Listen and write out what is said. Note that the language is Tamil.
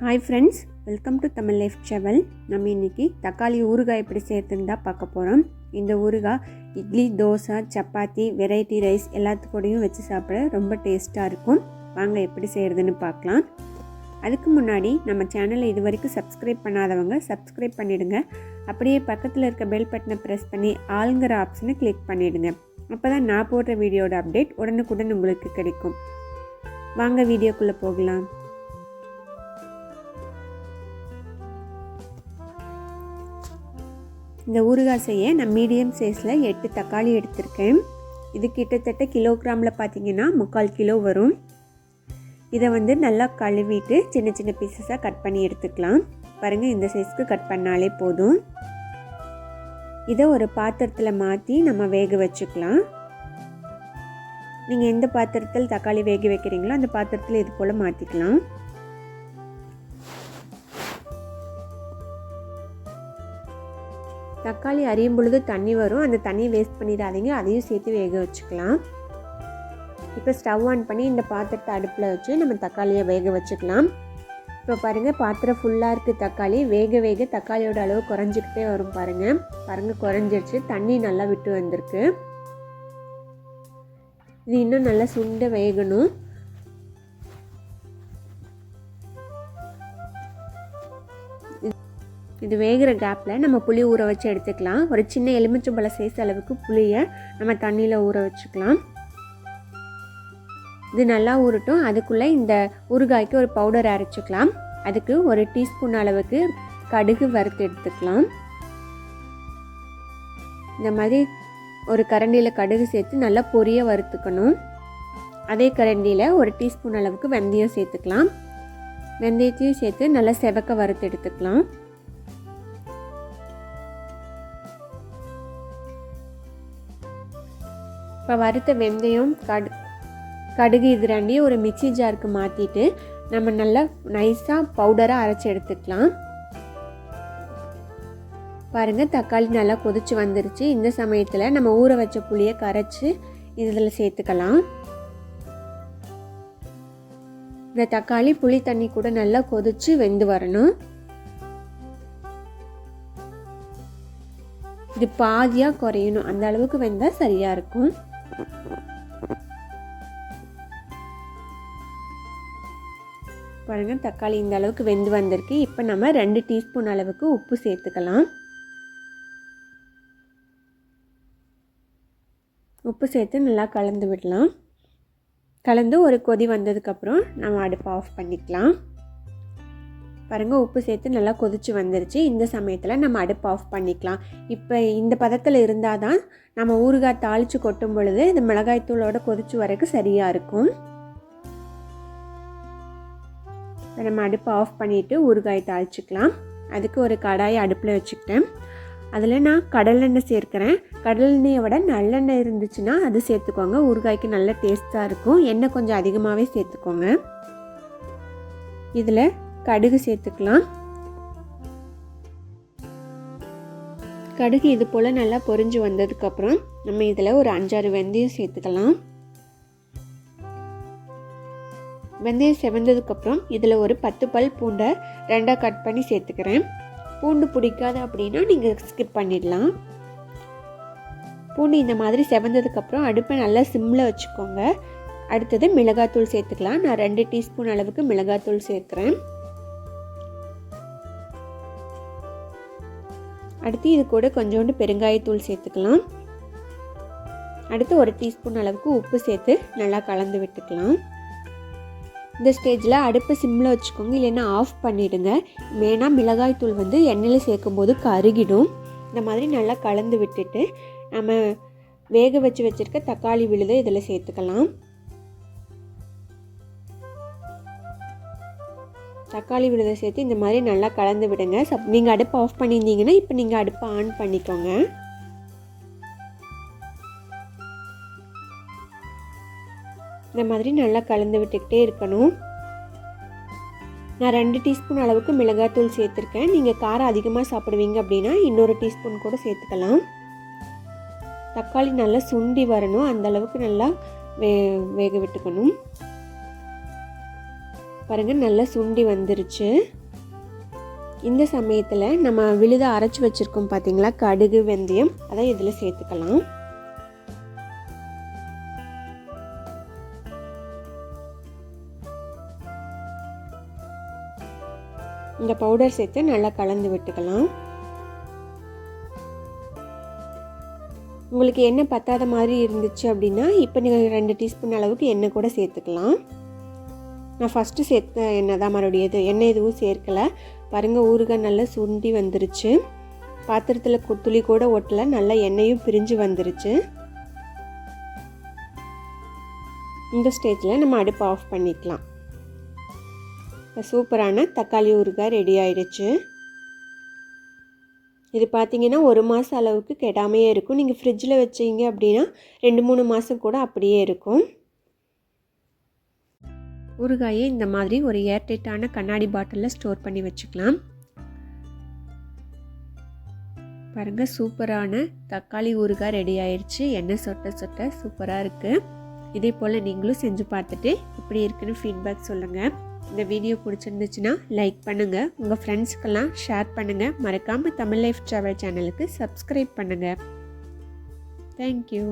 Hi friends welcome to Tamil life Seval நம்ம இன்றைக்கி தக்காளி ஊறுகாய் எப்படி சேர்த்துன்னு தான் பார்க்க போகிறோம் இந்த ஊறுகாய் இட்லி தோசை சப்பாத்தி வெரைட்டி ரைஸ் எல்லாத்துக்கூடையும் வச்சு சாப்பிட ரொம்ப டேஸ்ட்டாக இருக்கும். வாங்க எப்படி செய்கிறதுன்னு பார்க்கலாம். அதுக்கு முன்னாடி நம்ம சேனலை இது வரைக்கும் சப்ஸ்கிரைப் பண்ணாதவங்க சப்ஸ்கிரைப் பண்ணிவிடுங்க அப்படியே பக்கத்தில் இருக்க பெல் பட்டனை ப்ரெஸ் பண்ணி ஆளுங்கிற ஆப்ஷனை கிளிக் பண்ணிவிடுங்க அப்போ தான் நான் போடுற வீடியோட அப்டேட் உடனுக்குடன் உங்களுக்கு கிடைக்கும். வாங்க வீடியோக்குள்ளே போகலாம். இந்த ஊறுகாய் செய்ய நான் மீடியம் சைஸில் எட்டு தக்காளி எடுத்திருக்கேன். இது கிட்டத்தட்ட கிலோகிராமில் பார்த்தீங்கன்னா முக்கால் கிலோ வரும். இதை வந்து நல்லா கழுவிட்டு சின்ன சின்ன பீசஸாக கட் பண்ணி எடுத்துக்கலாம். பாருங்கள் இந்த சைஸ்க்கு கட் பண்ணாலே போதும். இதை ஒரு பாத்திரத்தில் மாற்றி நம்ம வேக வச்சுக்கலாம். நீங்கள் எந்த பாத்திரத்தில் தக்காளி வேக வைக்கிறீங்களோ அந்த பாத்திரத்தில் இது போல் மாற்றிக்கலாம் தக்காளி அறியும் பொழுது தண்ணி வரும். அந்த தண்ணியை வேஸ்ட் பண்ணிடாதீங்க. அதையும் சேர்த்து வேக வச்சுக்கலாம். இப்போ ஸ்டவ் ஆன் பண்ணி இந்த பாத்திரத்தை அடுப்பில் வச்சு நம்ம தக்காளியை வேக வச்சுக்கலாம். இப்போ பாருங்கள் பாத்திரம் ஃபுல்லாக இருக்குது தக்காளி. வேக வேக தக்காளியோட அளவு குறைஞ்சிக்கிட்டே வரும் பாருங்கள் பாருங்கள் குறைஞ்சிருச்சு. தண்ணி நல்லா விட்டு வந்திருக்கு. இது இன்னும் நல்லா சுண்ட வேகணும். இது வேகிற கேப்பில் நம்ம புளி ஊற வச்சு எடுத்துக்கலாம். ஒரு சின்ன எலுமிச்சம்பழ சைஸ் அளவுக்கு புளியை நம்ம தண்ணியில் ஊற வச்சுக்கலாம். இது நல்லா ஊறட்டும். அதுக்குள்ளே இந்த ஊறுகாய்க்கு ஒரு பவுடர் அரைச்சிக்கலாம். அதுக்கு ஒரு டீஸ்பூன் அளவுக்கு கடுகு வறுத்து எடுத்துக்கலாம். இந்த மாதிரி ஒரு கரண்டியில் கடுகு சேர்த்து நல்லா பொரிய வறுத்துக்கணும். அதே கரண்டியில் ஒரு டீஸ்பூன் அளவுக்கு வெந்தயம் சேர்த்துக்கலாம். வெந்தயத்தையும் சேர்த்து நல்லா செவக்க வறுத்து எடுத்துக்கலாம். இப்போ வறுத்த வெந்தயம் கடு கடுகு இது ரெண்டையும் ஒரு மிக்சி ஜாருக்கு மாற்றிட்டு நம்ம நல்லா நைஸாக பவுடராக அரைச்சி எடுத்துக்கலாம். பாருங்கள் தக்காளி நல்லா கொதிச்சு வந்துருச்சு. இந்த சமயத்தில் நம்ம ஊற வச்ச புளியை கரைச்சி இதில் சேர்த்துக்கலாம். இந்த தக்காளி புளி தண்ணி கூட நல்லா கொதிச்சு வெந்து வரணும். இது பாதியாக குறையணும். அந்த அளவுக்கு வெந்தால் சரியாக இருக்கும். பாருங்கள் தக்காளி இந்த அளவுக்கு வெந்து வந்திருக்கு. இப்போ நம்ம ரெண்டு டீஸ்பூன் அளவுக்கு உப்பு சேர்த்துக்கலாம். உப்பு சேர்த்து நல்லா கலந்து விடலாம். கலந்து ஒரு கொதி வந்ததுக்கப்புறம் நம்ம அடுப்பை ஆஃப் பண்ணிக்கலாம். பாருங்கள் உப்பு சேர்த்து நல்லா கொதிச்சு வந்துருச்சு. இந்த சமயத்தில் நம்ம அடுப்பு ஆஃப் பண்ணிக்கலாம். இப்போ இந்த பதத்தில் இருந்தால் தான் நம்ம ஊறுகாய் தாளித்து கொட்டும் பொழுது இந்த மிளகாய்த்தூளோட கொதிச்சு வரக்கு சரியாக இருக்கும். நம்ம அடுப்பை ஆஃப் பண்ணிவிட்டு ஊறுகாய் தாளிச்சிக்கலாம். அதுக்கு ஒரு கடாயை அடுப்பில் வச்சுக்கிட்டேன். அதில் நான் கடலெண்ணெய் சேர்க்குறேன். கடலெண்ணெயை விட நல்லெண்ணெய் இருந்துச்சுன்னா அது சேர்த்துக்கோங்க. ஊறுகாய்க்கு நல்ல டேஸ்ட்டாக இருக்கும். எண்ணெய் கொஞ்சம் அதிகமாகவே சேர்த்துக்கோங்க. இதில் கடுகு சேர்த்துக்கலாம். கடுகு இது போல் நல்லா பொரிஞ்சு வந்ததுக்கப்புறம் நம்ம இதில் ஒரு அஞ்சாறு வெந்தயம் சேர்த்துக்கலாம். வெந்தயம் செவந்ததுக்கப்புறம் இதில் ஒரு பத்து பல் பூண்டை ரெண்டாக கட் பண்ணி சேர்த்துக்கிறேன். பூண்டு பிடிக்காது அப்படின்னா நீங்கள் ஸ்கிப் பண்ணிடலாம். பூண்டு இந்த மாதிரி செவந்ததுக்கப்புறம் அடுப்பை நல்லா சிம்மில் வச்சுக்கோங்க. அடுத்தது மிளகாத்தூள் சேர்த்துக்கலாம். நான் ரெண்டு டீஸ்பூன் அளவுக்கு மிளகாத்தூள் சேர்க்குறேன். அடுத்து இது கூட கொஞ்சோண்டு பெருங்காயத்தூள் சேர்த்துக்கலாம். அடுத்து ஒரு டீஸ்பூன் அளவுக்கு உப்பு சேர்த்து நல்லா கலந்து விட்டுக்கலாம். இந்த ஸ்டேஜில் அடுப்பு சிம்மில் வச்சுக்கோங்க இல்லைன்னா ஆஃப் பண்ணிவிடுங்க மெயினாக மிளகாய் தூள் வந்து எண்ணெயில் சேர்க்கும் போது கருகிடும். இந்த மாதிரி நல்லா கலந்து விட்டுட்டு நம்ம வேக வச்சு வச்சுருக்க தக்காளி விழுதை இதில் சேர்த்துக்கலாம். தக்காளி விழுதை சேர்த்து இந்த மாதிரி நல்லா கலந்து விடுங்க. சப் நீங்கள் அடுப்பை ஆஃப் பண்ணியிருந்தீங்கன்னா இப்போ நீங்கள் அடுப்பை ஆன் பண்ணிக்கோங்க. இந்த மாதிரி நல்லா கலந்து விட்டுக்கிட்டே இருக்கணும். நான் ரெண்டு டீஸ்பூன் அளவுக்கு மிளகாத்தூள் சேர்த்துருக்கேன். நீங்கள் காரம் அதிகமாக சாப்பிடுவீங்க அப்படின்னா இன்னொரு டீஸ்பூன் கூட சேர்த்துக்கலாம். தக்காளி நல்லா சுண்டி வரணும். அந்த அளவுக்கு நல்லா வே வேக விட்டுக்கணும். பாருங்கள் நல்லா சுண்டி வந்துருச்சு. இந்த சமயத்தில் நம்ம விழுத அரைச்சி வச்சுருக்கோம் பார்த்தீங்களா கடுகு வெந்தயம் அதை இதில் சேர்த்துக்கலாம். இந்த பவுடர் சேர்த்து நல்லா கலந்து விட்டுக்கலாம். உங்களுக்கு எண்ணெய் பத்தாத மாதிரி இருந்துச்சு அப்படின்னா இப்போ நீங்கள் ரெண்டு டீஸ்பூன் அளவுக்கு எண்ணெய் கூட சேர்த்துக்கலாம். நான் ஃபஸ்ட்டு சேர்த்த எண்ணெய் தான் மறுபடியும் இது எண்ணெய் எதுவும் சேர்க்கலை. பாருங்கள் ஊறுகாய் நல்லா சுண்டி வந்துருச்சு. பாத்திரத்தில் துளி கூட ஒட்டலை நல்லா எண்ணெயும் பிரிஞ்சு வந்துருச்சு. இந்த ஸ்டேஜில் நம்ம அடுப்பு ஆஃப் பண்ணிக்கலாம். சூப்பரான தக்காளி ஊறுகாய் ரெடி ஆயிடுச்சு. இது பார்த்தீங்கன்னா ஒரு மாதம் அளவுக்கு கெடாமையே இருக்கும். நீங்கள் ஃப்ரிட்ஜில் வச்சிங்க அப்படின்னா ரெண்டு மூணு மாதம் கூட அப்படியே இருக்கும். ஊறுகாயை இந்த மாதிரி ஒரு ஏர்டைட்டான கண்ணாடி பாட்டிலில் ஸ்டோர் பண்ணி வச்சுக்கலாம். பாருங்கள் சூப்பரான தக்காளி ஊறுகாய் ரெடி ஆயிடுச்சு எண்ணெய் சொட்ட சொட்ட சூப்பராக இருக்குது இதே போல் நீங்களும் செஞ்சு பார்த்துட்டு எப்படி இருக்குன்னு ஃபீட்பேக் சொல்லுங்கள் இந்த வீடியோ பிடிச்சிருந்துச்சுன்னா லைக் பண்ணுங்கள் உங்கள் ஃப்ரெண்ட்ஸ்க்கெல்லாம் ஷேர் பண்ணுங்கள் மறக்காமல் தமிழ் லைஃப் ட்ராவல் சேனலுக்கு சப்ஸ்கிரைப் பண்ணுங்கள் தேங்க்யூ